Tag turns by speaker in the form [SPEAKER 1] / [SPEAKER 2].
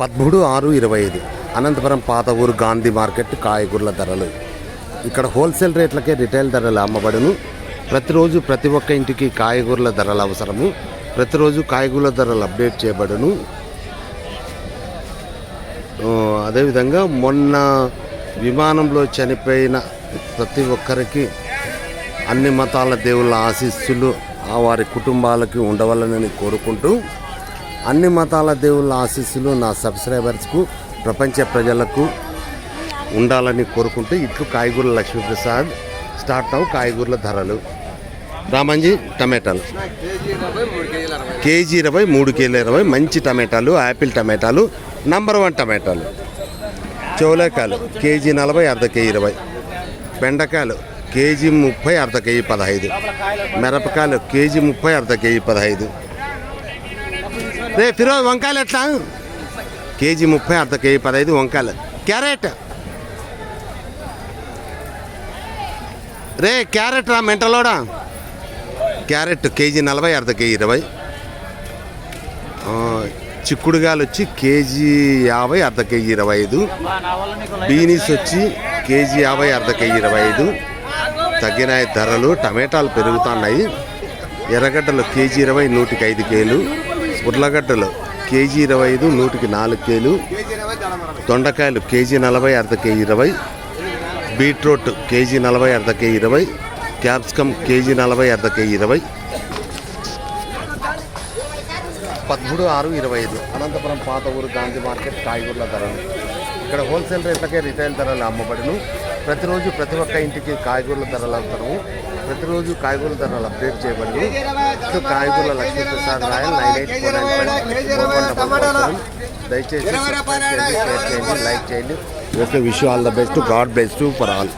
[SPEAKER 1] పదమూడు ఆరు ఇరవై ఐదు. అనంతపురం పాత ఊరు గాంధీ మార్కెట్ కాయగూరల ధరలు. ఇక్కడ హోల్సేల్ రేట్లకే రిటైల్ ధరలు అమ్మబడును. ప్రతిరోజు ప్రతి ఒక్క ఇంటికి కాయగూరల ధరలు అవసరము. ప్రతిరోజు కాయగూరల ధరలు అప్డేట్ చేయబడును. అదేవిధంగా మొన్న విమానంలో చనిపోయిన ప్రతి ఒక్కరికి అన్ని మతాల దేవుళ్ళ ఆశీస్సులు ఆ వారి కుటుంబాలకి ఉండవాలని కోరుకుంటూ అన్ని మతాల దేవుళ్ళ ఆశీస్సులు నా సబ్స్క్రైబర్స్కు ప్రపంచ ప్రజలకు ఉండాలని కోరుకుంటూ ఇట్లు కాయగూరల లక్ష్మీప్రసాద్ స్టార్ట్ అవు కాయగూరల ధరలు. రామంజీ టమాటాలు. కేజీ ఇరవై మూడు కేజీల ఇరవై మంచి టమాటాలు యాపిల్ టమాటాలు నంబర్ వన్ టమాటాలు. చౌలేకాయలు కేజీ నలభై అర్ధ కేజీ ఇరవై. బెండకాయలు కేజీ ముప్పై అర్ధ కేజీ పదహైదు. మిరపకాయలు కేజీ ముప్పై అర్ధ కేజీ పదహైదు. రే ఫిరోజ్ వంకాయలు ఎట్లా? కేజీ ముప్పై అర్ధ కేజీ పదహైదు వంకాయలు. క్యారెట్. రే క్యారెట్ రా మెంటలోడా? క్యారెట్ కేజీ నలభై అర్ధ కేజీ ఇరవై. చిక్కుడుగాయలు వచ్చి కేజీ యాభై అర్ధ కేజీ ఇరవై ఐదు. బీనీస్ వచ్చి కేజీ యాభై అర్ధ కేజీ ఇరవై ఐదు. తగ్గినాయి ధరలు టమాటాలు పెరుగుతున్నాయి. ఎర్రగడ్డలు కేజీ ఇరవై నూటికి ఐదు కేలు. ఉర్లగడ్డలు కేజీ ఇరవై ఐదు నూటికి నాలుగు కేలు. దొండకాయలు కేజీ నలభై అర్ధ కేజీ ఇరవై. బీట్రూట్ కేజీ నలభై అర్ధ కేజీ ఇరవై. క్యాప్సికమ్ కేజీ నలభై అర్ధ కేజీ ఇరవై. పదమూడు ఆరు ఇరవై ఐదు. అనంతపురం పాత ఊరు గాంధీ మార్కెట్ కాయగూరల ధరలు. ఇక్కడ హోల్సేల్ రేట్లకే రిటైల్ ధరలు అమ్మబడును. ప్రతిరోజు ప్రతి ఒక్క ఇంటికి కాయగూరల ధరలు అవుతాము ప్రతిరోజు కాయగూరల ధరలు అప్డేట్ చేయబడి so కాయగూరల Lakshmiprasad Rayal nine eight four nine five దయచేసి షేర్ చేయండి లైక్ చేయండి. Okay wish all the best God best for all.